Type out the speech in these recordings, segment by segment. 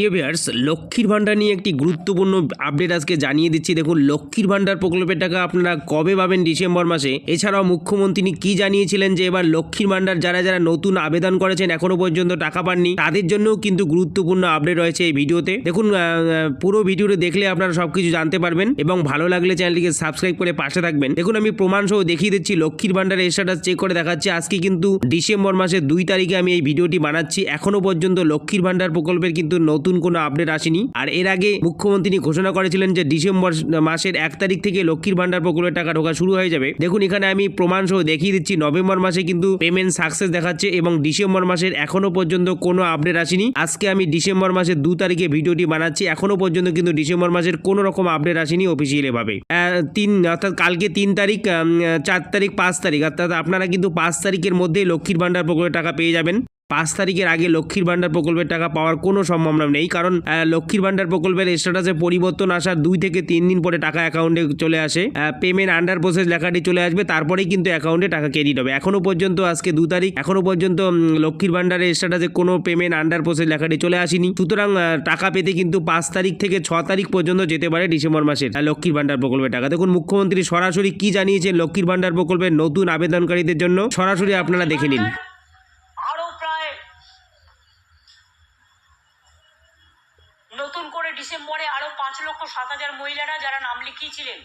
Viewers লক্ষ্মীর ভাণ্ডার নিয়ে একটি গুরুত্বপূর্ণ আপডেট আজকে জানিয়ে দিচ্ছি। দেখুন, লক্ষ্মীর ভাণ্ডার প্রকল্পের টাকা আপনারা কবে পাবেন ডিসেম্বর মাসে? এছাড়াও মুখ্যমন্ত্রী কি জানিয়েছিলেন যে এবার লক্ষ্মীর ভাণ্ডার যারা যারা নতুন আবেদন করেছেন এখনও পর্যন্ত টাকা পাননি, তাদের জন্যও কিন্তু গুরুত্বপূর্ণ আপডেট রয়েছে এই ভিডিওতে। দেখুন পুরো ভিডিওটা দেখলে আপনারা সবকিছু জানতে পারবেন এবং ভালো লাগলে চ্যানেলটিকে সাবস্ক্রাইব করে পাশে থাকবেন। দেখুন, আমি প্রমাণ সহ দেখিয়ে দিচ্ছি, লক্ষ্মীর ভাণ্ডারের স্ট্যাটাস চেক করে দেখাচ্ছি। আজকে কিন্তু ডিসেম্বর মাসের দুই তারিখে আমি এই ভিডিওটি বানাচ্ছি। এখনও পর্যন্ত লক্ষ্মীর ভাণ্ডার প্রকল্পের কিন্তু নতুন কোনো আপডেট আসেনি। আর এর আগে মুখ্যমন্ত্রী ঘোষণা করেছিলেন যে ডিসেম্বর মাসের এক তারিখ থেকে লক্ষ্মীর ভাণ্ডার প্রকল্পের টাকা ঢোকা শুরু হয়ে যাবে। দেখুন, এখানে আমি প্রমাণ সহ দেখিয়ে দিচ্ছি, নভেম্বর মাসে কিন্তু পেমেন্ট সাকসেস দেখাচ্ছে এবং ডিসেম্বর মাসের এখনও পর্যন্ত কোনো আপডেট আসেনি। আজকে আমি ডিসেম্বর মাসের দু তারিখে ভিডিওটি বানাচ্ছি, এখনও পর্যন্ত কিন্তু ডিসেম্বর মাসের কোনো রকম আপডেট আসেনি অফিসিয়ালি ভাবে। তিন, অর্থাৎ কালকে তিন তারিখ চার তারিখ, পাঁচ তারিখ, অর্থাৎ আপনারা কিন্তু পাঁচ তারিখের মধ্যেই লক্ষ্মীর ভাণ্ডার প্রকল্পের টাকা পেয়ে যাবেন। পাঁচ তারিখের আগে লক্ষ্মীর ভাণ্ডার প্রকল্পের টাকা পাওয়ার কোনো সম্ভাবনা নেই। কারণ লক্ষ্মীর ভাণ্ডার প্রকল্পের স্ট্যাটাসে পরিবর্তন আসার দুই থেকে তিন দিন পরে টাকা অ্যাকাউন্টে চলে আসে। পেমেন্ট আন্ডার প্রসেস লেখাটি চলে আসবে, তারপরেই কিন্তু অ্যাকাউন্টে টাকা ক্রেডিট হবে। এখনও পর্যন্ত আজকে দু তারিখ এখনও পর্যন্ত লক্ষ্মীর ভাণ্ডারের স্ট্যাটাসে কোনো পেমেন্ট আন্ডার প্রসেস লেখাটি চলে আসেনি। সুতরাং টাকা পেতে কিন্তু পাঁচ তারিখ থেকে ছ তারিখ পর্যন্ত যেতে পারে ডিসেম্বর মাসের লক্ষ্মীর ভাণ্ডার প্রকল্পের টাকা। দেখুন, মুখ্যমন্ত্রী সরাসরি কি জানিয়েছেন লক্ষ্মীর ভাণ্ডার প্রকল্পের নতুন আবেদনকারীদের জন্য? সরাসরি আপনারা দেখে নিন। নতুন করে ডিসেম্বরে আরও পাঁচ লক্ষ সাত হাজার মহিলারা যারা নাম লিখিয়েছিলেন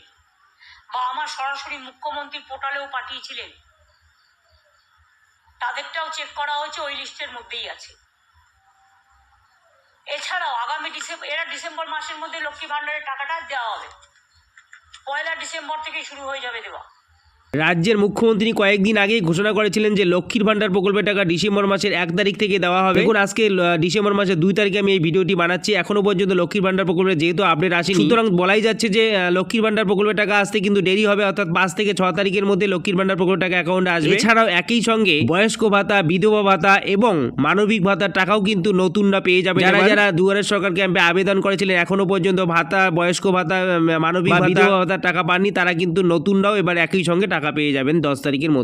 বা আমার সরাসরি মুখ্যমন্ত্রী পোর্টালেও পাঠিয়েছিলেন, তাদেরটাও চেক করা হয়েছে, ওই লিস্টের মধ্যেই আছে। এছাড়াও আগামী ডিসেম্বর এরা ডিসেম্বর মাসের মধ্যে লক্ষ্মী ভাণ্ডারের টাকাটা দেওয়া হবে। পয়লা ডিসেম্বর থেকেই শুরু হয়ে যাবে দেওয়া। রাজ্যের মুখ্যমন্ত্রী কয়েকদিন আগেই ঘোষণা করেছিলেন যে লক্ষ্মীর ভাণ্ডার প্রকল্পের টাকা ডিসেম্বর মাসের এক তারিখ থেকে দেওয়া হবে। এখন আজকে ডিসেম্বর মাসের দুই তারিখে আমি এই ভিডিওটি বানাচ্ছি। এখনও পর্যন্ত লক্ষ্মীর ভাণ্ডার প্রকল্পের যেহেতু আপডেট আসেনি সুতরাং বলাই যাচ্ছে যে লক্ষ্মীর ভাণ্ডার প্রকল্পের টাকা আসতে কিন্তু দেরি হবে অর্থাৎ পাঁচ থেকে ছ তারিখের মধ্যে লক্ষ্মীর ভাণ্ডার প্রকল্পের টাকা অ্যাকাউন্টে আসবে। এছাড়াও একই সঙ্গে বয়স্ক ভাতা বিধবা ভাতা এবং মানবিক ভাতার টাকাও কিন্তু নতুনরা পেয়ে যাবে। যারা যারা দুয়ারের সরকার ক্যাম্পে আবেদন করেছিলেন এখনও পর্যন্ত ভাতা বয়স্ক ভাতা মানবিক ভাতা বিধবা ভাতার টাকা পাননি তারা কিন্তু নতুনরাও এবার একই সঙ্গে টাকা পেয়ে যাবেন দশ তারিখের মধ্যে।